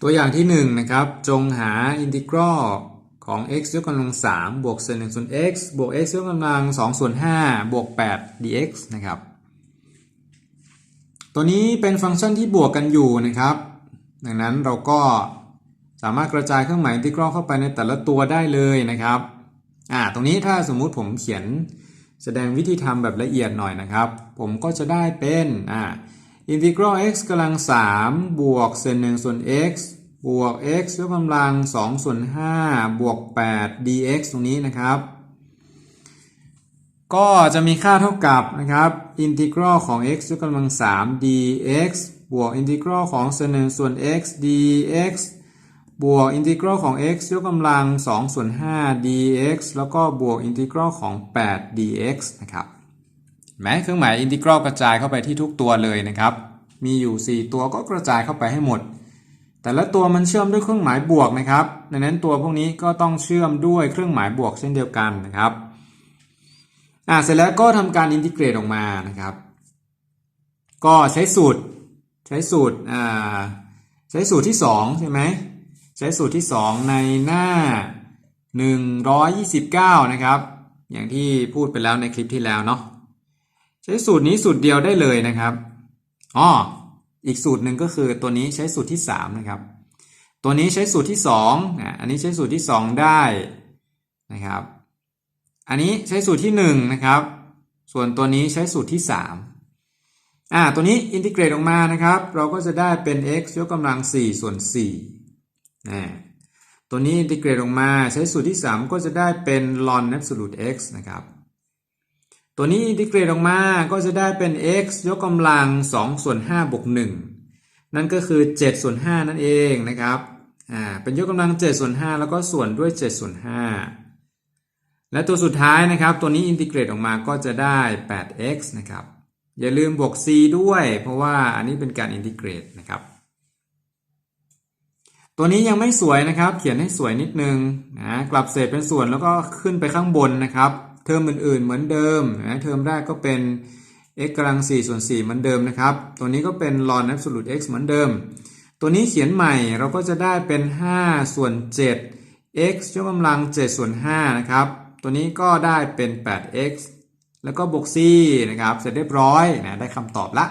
ตัวอย่างที่1นะครับจงหาอินทิกรัลของ x ยกกำลัง3บวกเศษ1ส่วน x บวก x ยกกำลัง2ส่วน5บวก 8 dx นะครับ ตัวนี้เป็นฟังก์ชันที่บวกกันอยู่นะครับ ดังนั้นเราก็สามารถกระจายเครื่องหมายอินทิกรัลเข้าไปในแต่ละตัวได้เลยนะครับอ่าตรงนี้ถ้าสมมุติผมเขียนแสดงวิธีทำแบบละเอียดหน่อยนะครับ ผมก็จะได้เป็นอ่า อินทิกรัล x กำลัง 3 บวกเศษ1ส่วน x บวก x ยกกำลัง 2 ส่วน 5 บวก 8 dx ตรงนี้นะครับ ก็จะมีค่าเท่ากับนะครับ อินทิกรัลของ x ยกกำลัง 3 dx บวกอินทิกรัลของเศษ1ส่วน x dx บวกอินทิกรัลของ x ยกกำลัง 2 ส่วน 5 dx แล้วก็บวกอินทิกรัลของ 8 dx นะครับ แม้เครื่องหมายอินทิกรัลกระจายเข้าไปที่ทุกตัวเลยนะครับ มีอยู่ 4 ตัวก็กระจายเข้าไปให้หมด แต่ละตัวมันเชื่อมด้วยเครื่องหมายบวกนะครับดังนั้นตัวพวกนี้ก็ต้องเชื่อมด้วยเครื่องหมายบวกเช่นเดียวกันนะครับอ่าเสร็จแล้วก็ทำการอินทิเกรตออกมานะครับ ก็ใช้สูตรใช้สูตรอ่าใช้สูตรที่2ใช่ไหมใช้สูตรที่ 2 ในหน้า 129 นะครับ อย่างที่พูดไปแล้วในคลิปที่แล้วเนาะ ใช้สูตรนี้สูตรเดียวได้เลยนะครับอ๋ออีกสูตรหนึ่งก็คือตัวนี้ใช้สูตรที่3นะครับ ตัวนี้ใช้สูตรที่2อะอันนี้ใช้สูตรที่ 2 ได้นะครับ อันนี้ใช้สูตรที่1นะครับ ส่วนตัวนี้ใช้สูตรที่3อ่าตัวนี้อินทิเกรตออกมานะครับ เราก็จะได้เป็น x ยกกำลัง 4 ส่วน4นะตัวนี้อินทิเกรตออกมาใช้สูตรที่ 3 ก็จะได้เป็น ln absolute x นะครับ ตัวนี้อินทิเกรตออกมาก็จะได้เป็น x ยกกำลัง2ส่วน5บวก1นั่นก็คือ7ส่วน5นั่นเองนะครับอ่าเป็นยกกำลัง7ส่วน5แล้วก็ส่วนด้วย7ส่วน5และตัวสุดท้ายนะครับ ตัวนี้อินทิเกรตออกมาก็จะได้ 8x นะครับ อย่าลืมบวก c ด้วย เพราะว่าอันนี้เป็นการอินทิเกรตนะครับ ตัวนี้ยังไม่สวยนะครับ เขียนให้สวยนิดนึงนะกลับเศษเป็นส่วนแล้วก็ขึ้นไปข้างบนนะครับ เทอมอื่นๆ เหมือนเดิมนะเทอมแรกก็เป็น x กำลัง4ส่วน4เหมือนเดิมนะครับ ตัวนี้ก็เป็น ln absolute x เหมือนเดิม ตัวนี้เขียนใหม่เราก็จะได้เป็น 5 ส่วน 7 x ยกกำลัง 7 ส่วน5นะครับ ตัวนี้ก็ได้เป็น 8x แล้วก็บวก c นะครับ เสร็จเรียบร้อยนะได้คำตอบละ